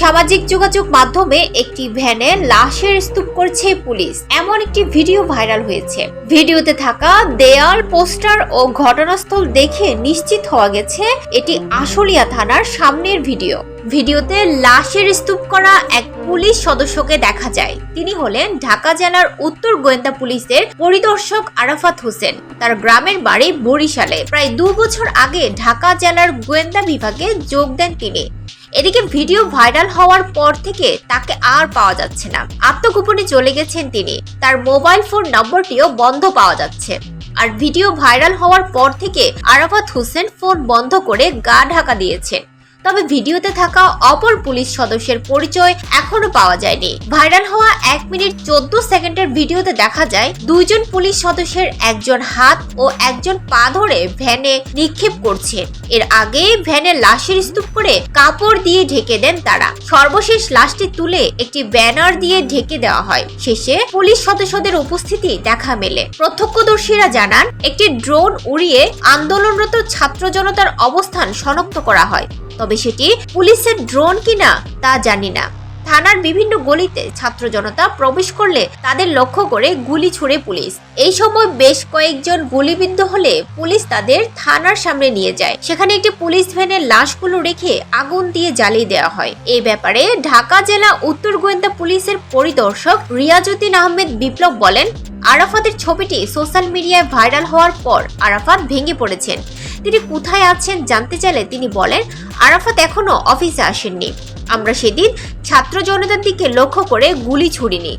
সামাজিক যোগাযোগ মাধ্যমে একটি ভ্যানে লাশের স্তূপ করছে পুলিশ। এমন একটি ভিডিও ভাইরাল হয়েছে। ভিডিওতে থাকা দেয়াল, পোস্টার ও ঘটনাস্থল দেখে নিশ্চিত হওয়া গেছে, এটি আশুলিয়া থানার সামনের ভিডিও। ভিডিওতে লাশের স্তূপ করা এক পুলিশ সদস্যকে দেখা যায়। তিনি হলেন ঢাকা জেলার উত্তর গোয়েন্দা পুলিশের পরিদর্শক আরাফাত হোসেন। তার গ্রামের বাড়ি বরিশালে। প্রায় দু বছর আগে ঢাকা জেলার গোয়েন্দা বিভাগে যোগ দেন তিনি। এদিকে ভিডিও ভাইরাল হওয়ার পর থেকে তাকে আর পাওয়া যাচ্ছে না। আত্মগোপনে চলে গেছেন তিনি। তার মোবাইল ফোন নম্বরটিও বন্ধ পাওয়া যাচ্ছে। আর ভিডিও ভাইরাল হওয়ার পর থেকে আরাফাত হোসেন ফোন বন্ধ করে গা ঢাকা দিয়েছেন তবে ভিডিওতে থাকা অপর পুলিশ সদস্যের পরিচয় এখনও পাওয়া যায়নি। ভাইরাল হওয়া এক মিনিট চোদ্দ সেকেন্ডের ভিডিওতে দেখা যায়, দুইজন পুলিশ সদস্যের একজন হাত ও একজন পা ধরে ভ্যানে নিক্ষেপ করছে। এর আগে ভ্যানে লাশের স্তূপ করে কাপড় দিয়ে ঢেকে দেন তারা। সর্বশেষ লাশটি তুলে একটি ব্যানার দিয়ে ঢেকে দেওয়া হয়। শেষে পুলিশ সদস্যদের উপস্থিতি দেখা মেলে। প্রত্যক্ষদর্শীরা জানান, একটি ড্রোন উড়িয়ে আন্দোলনরত ছাত্র জনতার অবস্থান শনাক্ত করা হয়। তবে সেটি পুলিশের ড্রোন কিনা তা জানি না। থানার বিভিন্ন গলিতে ছাত্র জনতা প্রবেশ করলে তাদের লক্ষ্য করে গুলি ছুড়ে পুলিশ। এই সময় বেশ কয়েকজন গুলিবিদ্ধ হলে পুলিশ তাদের থানার সামনে নিয়ে যায়। সেখানে একটি পুলিশ ভ্যানের লাশগুলো রেখে আগুন দিয়ে জ্বালিয়ে দেওয়া হয়। এই ব্যাপারে ঢাকা জেলা উত্তর গোয়েন্দা পুলিশের পরিদর্শক রিয়াজউদ্দিন আহমেদ বিপ্লব বলেন, আরাফাতের ছবিটি সোশ্যাল মিডিয়ায় ভাইরাল হওয়ার পর আরাফাত ভেঙে পড়েছেন। তিনি কোথায় আছেন জানতে চাইলে তিনি বলেন, আরাফাত এখনও অফিসে আসেননি। আমরা সেদিন ছাত্র জনতার দিকে লক্ষ্য করে গুলি ছুড়িনি।